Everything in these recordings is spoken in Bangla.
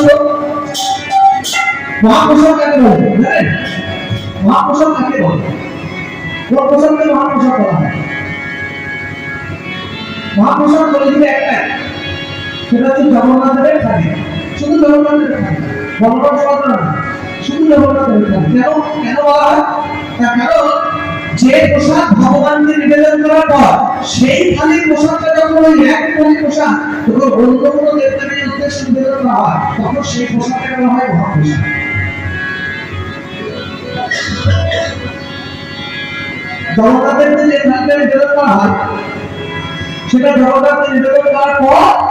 বলতো মহাপ্রসাদ কাকে বলে? মহাপ্রসাদ কাকে বলে? প্রসাদকে মহাপ্রসাদ বলা হয় মহাপ্রসাদ বলে একটাই সেটা হচ্ছে জগন্নাথ দেবের শুধু জগন্নাথ দেবের থাকে ভগবান সবার না শুধু জগন্নাথ দেবের কেন? কেন বলা হয়? তার কারণ, যে প্রসাদ ভগবানকে নিবেদন করার পর, সেই থালির প্রসাদটা যখন ওই এক থালির প্রসাদ যখন অন্য কোনো নিবেদন করা হয়, তখন সেই প্রসাদটা বলা হয় ভাব পোশাক জনতাদের যে নিবেদন করা হয়, সেটা জনতাদের নিবেদন করার পর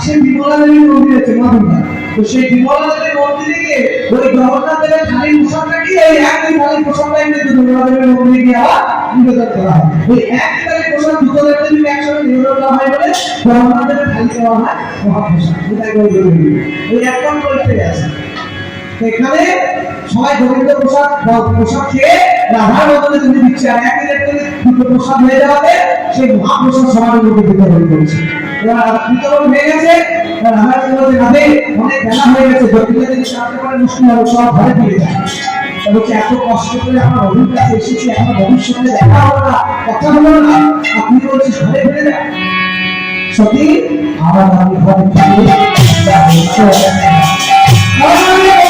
পাশে বিমলা দেবীর মন্দির আছে মাধুরা তো সেই বিমলা দেবীর মন্দিরে গিয়ে ওই জগন্নাথ দেবের খালি প্রসাদটা কি? ওই একই খালি প্রসাদটা এনে বিমলা দেবীর মন্দিরে গিয়ে আবার নিবেদন করা হয় ওই এক খালি প্রসাদ দুটো দেবদেবীকে একসঙ্গে নিবেদন করা হয় বলে? জগন্নাথ দেবের খালি দেওয়া হয় মহাপ্রসাদ এটাই বলতে ওই একদম করতে আছে তো এখানে সবাই গোবিন্দ প্রসাদ প্রসাদ খেয়ে রাধার বদলে তুমি দিচ্ছে। আর একই দেখতে দুটো প্রসাদ হয়ে যাওয়াতে সেই মহাপ্রসাদ সবার মধ্যে বিতরণ করেছে বিতরণ হয়ে গেছে? যদি করে ঘরে যায়। এত কষ্ট করে আমার ভবিষ্যতে ফিরে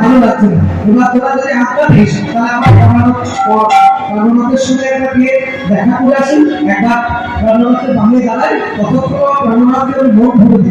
ভালো লাগছে না এবার তোরা যদি হাতটা দিস তাহলে আমার রান্নাঘরের সঙ্গে গিয়ে দেখা করে আসি একবার বানিয়ে দাঁড়াই ততক্ষণ রান্নাঘরকে আমি মন ভরে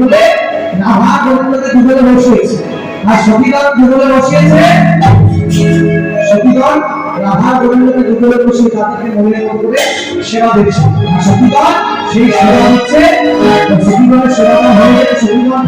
বলে রাভা গোবিন্দকে বসিয়েছে। আর দুপুরে বসিয়েছে। রাধা গোবিন্দকে দুপুরে সেই তাদেরকে মহিলা করে সেবা দিচ্ছে। সতীগণ সেই সেবা দিচ্ছে সতীগণের সেবাটা হয়ে গেলে সতীগণ